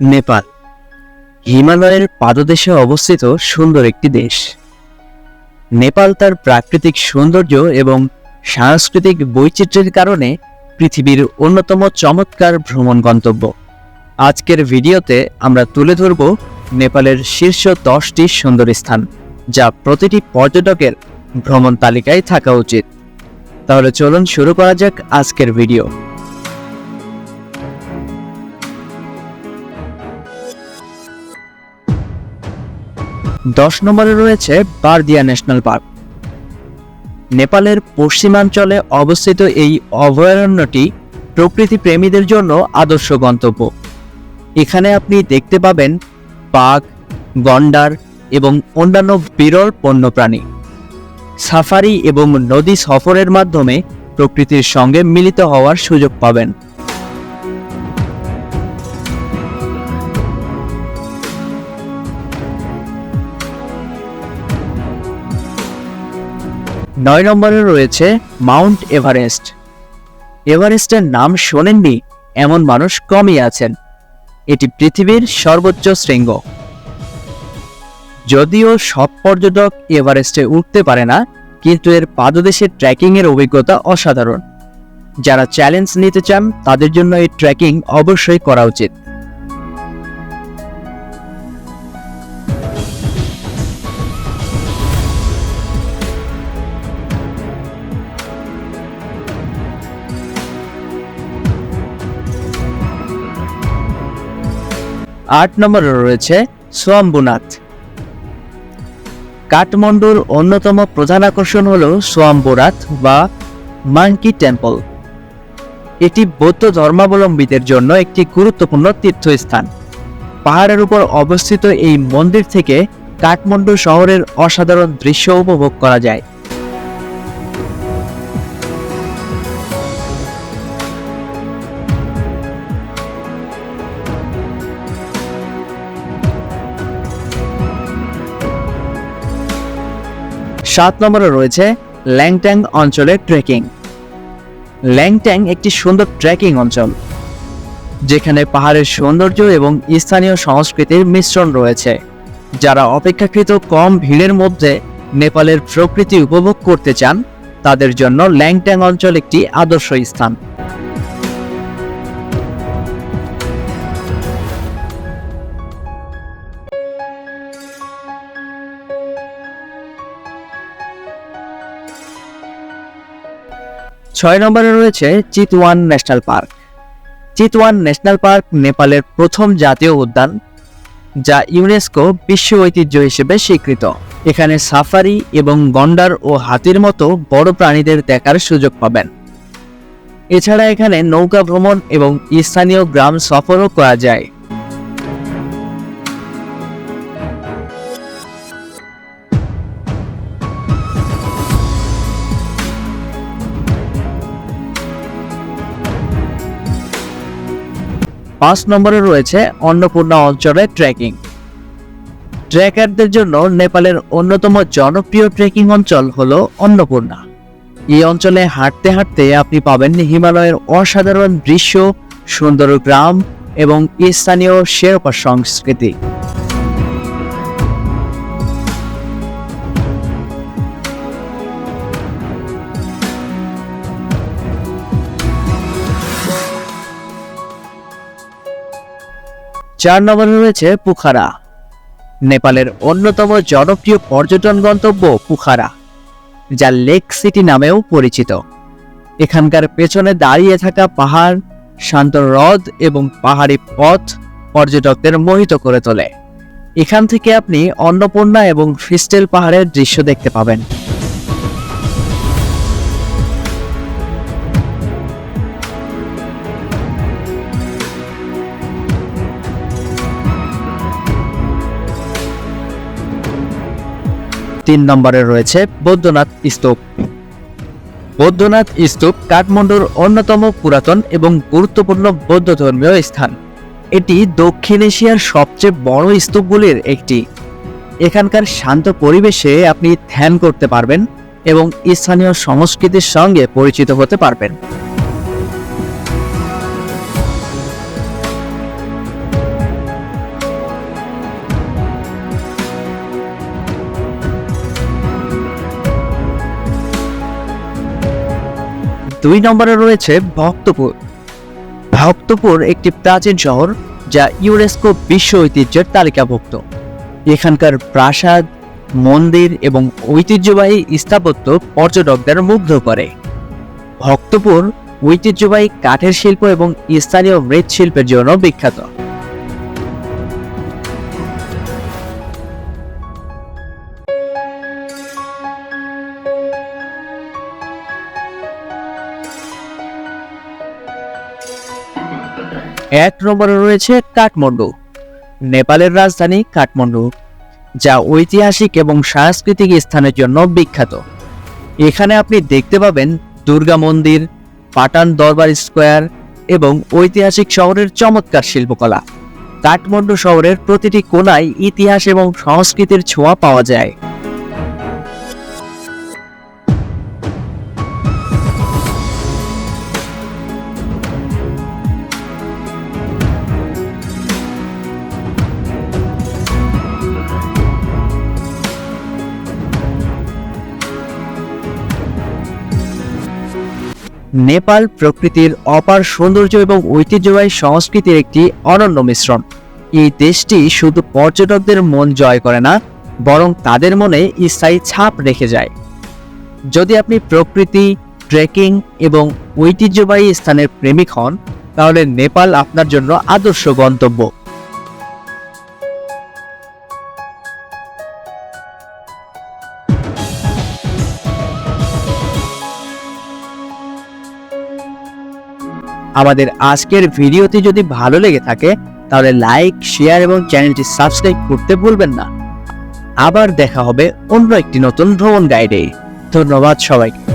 নেপাল। হিমালয়ের পাদদেশে অবস্থিত সুন্দর একটি দেশ। নেপাল তার প্রাকৃতিক সৌন্দর্য এবং সাংস্কৃতিক বৈচিত্র্যের কারণে পৃথিবীর অন্যতম চমৎকার ভ্রমণ গন্তব্য। আজকের ভিডিওতে আমরা তুলে ধরব নেপালের শীর্ষ দশটি সুন্দর স্থান, যা প্রতিটি পর্যটকের ভ্রমণ তালিকায় থাকা উচিত। তাহলে চলুন শুরু করা যাক আজকের ভিডিও। দশ নম্বরে রয়েছে বারদিয়া ন্যাশনাল পার্ক। নেপালের পশ্চিমাঞ্চলে অবস্থিত এই অভয়ারণ্যটি প্রকৃতি প্রেমীদের জন্য আদর্শ গন্তব্য। এখানে আপনি দেখতে পাবেন বাঘ, গন্ডার এবং অন্যান্য বিরল বন্যপ্রাণী। সাফারি এবং নদী সফরের মাধ্যমে প্রকৃতির সঙ্গে মিলিত হওয়ার সুযোগ পাবেন। নয় নম্বরে রয়েছে মাউন্ট এভারেস্ট। এভারেস্টের নাম শোনেননি, এমন মানুষ কমই আছেন। এটি পৃথিবীর সর্বোচ্চ শৃঙ্গ। যদিও সব পর্যটক এভারেস্টে উঠতে পারে না, কিন্তু এর পাদদেশে ট্রেকিং এর অভিজ্ঞতা অসাধারণ। যারা চ্যালেঞ্জ নিতে চান, তাদের জন্য এই ট্রেকিং অবশ্যই করা উচিত। আট নম্বরে রয়েছে সোয়াম্বুনাথ। কাঠমান্ডুর অন্যতম প্রধান আকর্ষণ হল সোয়াম্বুনাথ বা মাঙ্কি টেম্পল। এটি বৌদ্ধ ধর্মাবলম্বীদের জন্য একটি গুরুত্বপূর্ণ তীর্থস্থান। পাহাড়ের উপর অবস্থিত এই মন্দির থেকে কাঠমান্ডু শহরের অসাধারণ দৃশ্য উপভোগ করা যায়। সাত নম্বরে রয়েছে ল্যাংট্যাং অঞ্চলের ট্রেকিং ল্যাংট্যাং একটি সুন্দর ট্রেকিং অঞ্চল, যেখানে পাহাড়ের সৌন্দর্য এবং স্থানীয় সংস্কৃতির মিশ্রণ রয়েছে, যারা অপেক্ষাকৃত কম ভিড়ের মধ্যে নেপালের প্রকৃতি উপভোগ করতে চান, তাদের জন্য ল্যাংট্যাং অঞ্চল একটি আদর্শ স্থান। ছয় নম্বরে রয়েছে Chitwan national park. Chitwan national park নেপালের প্রথম জাতীয় উদ্যান, যা ইউনেস্কো বিশ্ব ঐতিহ্য হিসেবে স্বীকৃত। এখানে সাফারি এবং গন্ডার ও হাতির মতো বড় প্রাণীদের দেখার সুযোগ পাবেন। এছাড়া এখানে নৌকা ভ্রমণ এবং স্থানীয় গ্রাম সফরও করা যায়। পাঁচ নম্বরে রয়েছে অন্নপূর্ণা অঞ্চলে ট্রেকিং ট্রেকারদের জন্য নেপালের অন্যতম জনপ্রিয় ট্রেকিং অঞ্চল হল অন্নপূর্ণা। এই অঞ্চলে হাঁটতে হাঁটতে আপনি পাবেন হিমালয়ের অসাধারণ দৃশ্য, সুন্দর গ্রাম এবং স্থানীয় শেরপা সংস্কৃতি। চার নম্বরে রয়েছে পুখারা। নেপালের অন্যতম জনপ্রিয় পর্যটন গন্তব্য পুখারা, যা লেক সিটি নামেও পরিচিত। এখানকার পেছনে দাঁড়িয়ে থাকা পাহাড়, শান্ত হ্রদ এবং পাহাড়ি পথ পর্যটকদের মোহিত করে তোলে। এখান থেকে আপনি অন্নপূর্ণা এবং ফ্রিস্টেল পাহাড়ের দৃশ্য দেখতে পাবেন। তিন নম্বরে রয়েছে বৌদ্ধনাথ স্তূপ। বৌদ্ধনাথ স্তূপ কাঠমান্ডুর অন্যতম পুরাতন এবং গুরুত্বপূর্ণ বৌদ্ধ ধর্মীয় স্থান। এটি দক্ষিণ এশিয়ার সবচেয়ে বড় স্তূপগুলির একটি। এখানকার শান্ত পরিবেশে আপনি ধ্যান করতে পারবেন এবং স্থানীয় সংস্কৃতির সঙ্গে পরিচিত হতে পারবেন। দুই নম্বরে রয়েছে ভক্তপুর। ভক্তপুর একটি প্রাচীন শহর যা ইউনেস্কো বিশ্ব ঐতিহ্যের তালিকাভুক্ত। এখানকার প্রাসাদ, মন্দির এবং ঐতিহ্যবাহী স্থাপত্য পর্যটকদের মুগ্ধ করে। ভক্তপুর ঐতিহ্যবাহী কাঠের শিল্প এবং স্থানীয় মৃৎশিল্পের জন্য বিখ্যাত। এক নম্বরে রয়েছে কাঠমান্ডু, নেপালের রাজধানী কাঠমান্ডু, যা ঐতিহাসিক এবং সাংস্কৃতিক স্থানের জন্য বিখ্যাত। এখানে আপনি দেখতে পাবেন দুর্গা মন্দির, পাটান দরবার স্কোয়ার এবং ঐতিহাসিক শহরের চমৎকার শিল্পকলা। কাঠমান্ডু শহরের প্রতিটি কোনায় ইতিহাস এবং সংস্কৃতির ছোঁয়া পাওয়া যায়। নেপাল প্রকৃতির অপার সৌন্দর্য এবং ঐতিহ্যবাহী সংস্কৃতির একটি অনন্য মিশ্রণ। এই দেশটি শুধু পর্যটকদের মন জয় করে না, বরং তাদের মনে স্থায়ী ছাপ রেখে যায়। যদি আপনি প্রকৃতি, ট্রেকিং এবং ঐতিহ্যবাহী স্থানের প্রেমিক হন, তাহলে নেপাল আপনার জন্য আদর্শ গন্তব্য। আমাদের আজকের ভিডিওটি যদি ভালো লেগে থাকে, তাহলে লাইক শেয়ার এবং চ্যানেলটি সাবস্ক্রাইব করতে ভুলবেন না। আবার দেখা হবে অন্য একটি নতুন ভ্রমণ গাইডে ধন্যবাদ সবাইকে।